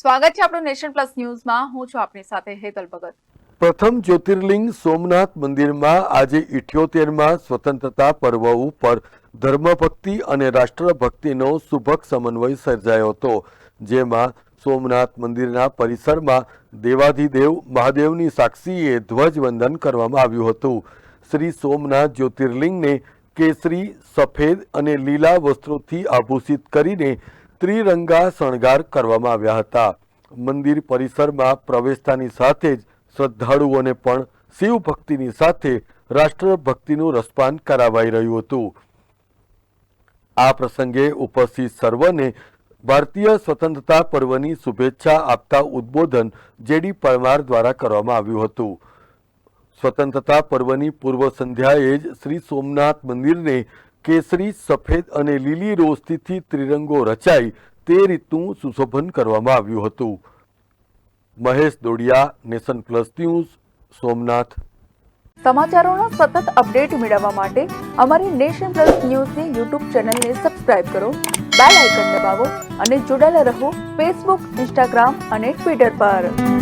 સ્વાગત છે આપણું નેશન પ્લસ ન્યૂઝમાં. હું છું આપની સાથે હેતલ ભગત. પ્રથમ જ્યોતિર્લિંગ સોમનાથ મંદિરમાં આજે ઇઠ્યોતેરમાં સ્વતંત્રતા પર્વ ઉપર ધર્મભક્તિ અને રાષ્ટ્રભક્તિનો સુભક સમન્વય સર્જાયો હતો, જેમાં સોમનાથ મંદિરના પરિસરમાં દેવાધિદેવ મહાદેવની સાક્ષીએ ધ્વજવંદન કરવામાં આવ્યું હતું. શ્રી સોમનાથ જ્યોતિર્લિંગને કેસરી, સફેદ અને લીલા વસ્ત્રોથી આભૂષિત કરીને ત્રિરંગા શણગાર કરવામાં આવ્યા હતા. મંદિર પરિસરમાં પ્રવેશતાની સાથે જ શ્રદ્ધાળુઓને પણ શિવ ભક્તિની સાથે રાષ્ટ્રભક્તિનું રસપાન કરાવાઈ રહ્યું હતું. આ પ્રસંગે ઉપસ્થિત સર્વને ભારતીય સ્વતંત્રતા પર્વની શુભેચ્છા આપતા ઉદ્બોધન જેડી પરમાર દ્વારા કરવામાં આવ્યું હતું. સ્વતંત્રતા પર્વની પૂર્વ સંધ્યાએ જ શ્રી સોમનાથ મંદિરને કેસરી, સફેદ અને લીલી રોશનીથી ત્રિરંગો રચાય તે રીતનું સુશોભન કરવામાં આવ્યું હતું. Mahesh Dodiya, Nation Plus News, Somnath. સમાચારોના સતત અપડેટ મેળવવા માટે અમારી નેશન પ્લસ ન્યૂઝની યુટ્યુબ ચેનલને સબસ્ક્રાઇબ કરો, બેલ આઇકન દબાવો અને જોડાયેલા રહો ફેસબુક, ઇન્સ્ટાગ્રામ અને ટ્વિટર પર.